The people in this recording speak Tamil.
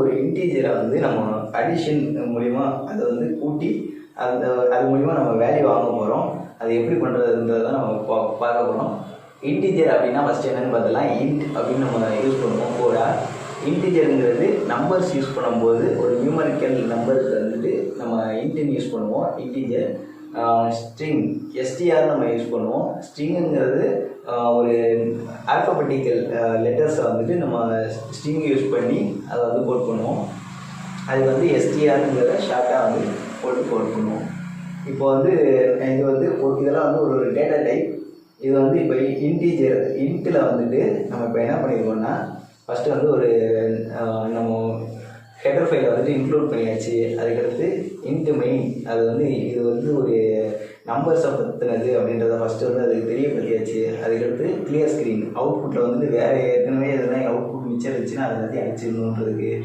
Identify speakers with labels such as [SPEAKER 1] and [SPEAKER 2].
[SPEAKER 1] ஒரு இன்டீஜரை வந்து நம்ம அடிஷன் மூலிமா அதை வந்து கூட்டி அந்த அது மூலிமா நம்ம வேல்யூ வாங்க போகிறோம் அது எப்படி பண்ணுறதுன்றதை தான் நம்ம பா பார்க்க போகிறோம் இன்டீஜர் அப்படின்னா ஃபஸ்ட்டு என்னென்னு பார்த்தலாம் இன்ட் அப்படின்னு நம்ம யூஸ் பண்ணுவோம். கூட இன்டீஜருங்கிறது நம்பர்ஸ் யூஸ் பண்ணும்போது ஒரு நியூமரிக்கல் நம்பருக்கு வந்துட்டு நம்ம இன்டின் யூஸ் பண்ணுவோம். இன்டீஜர் ஸ்ட்ரிங் எஸ்டிஆர் நம்ம யூஸ் பண்ணுவோம். ஸ்ட்ரிங்குங்கிறது ஒரு uh, லெட்டர்ஸை வந்துட்டு நம்ம ஸ்ட்ரிங் யூஸ் பண்ணி அதை வந்து கோட் பண்ணுவோம். அது வந்து எஸ்டிஆருங்கிறத ஷார்ட்டாக வந்து போட்டு கோட் பண்ணுவோம். இப்போ வந்து இது வந்து ஒரு- இதெல்லாம் வந்து ஒரு டேட்டா டைப் இது வந்து இப்போ இன்டீஜர் இன்ட்டில் வந்துட்டு நம்ம இப்போ என்ன பண்ணியிருக்கோம்னா ஃபஸ்ட்டு வந்து ஒரு நம்ம ஹெட்டர் ஃபைலை வந்துட்டு இன்க்ளூட் பண்ணியாச்சு. அதுக்கடுத்து இன்ட்டு மெயின் அது வந்து இது வந்து ஒரு நம்பர்ஸை பற்றினது அப்படின்றத ஃபஸ்ட்டு வந்து அதுக்கு தெரியப்படுத்தியாச்சு. அதுக்கடுத்து கிளியர் ஸ்க்ரீன் அவுட்புட்டில் வந்துட்டு வேறு ஏற்கனவே எதுனா அவுட்புட் மிச்சம் இருந்துச்சுன்னா அதை எல்லாத்தையும் அடிச்சிடணுன்றதுக்கு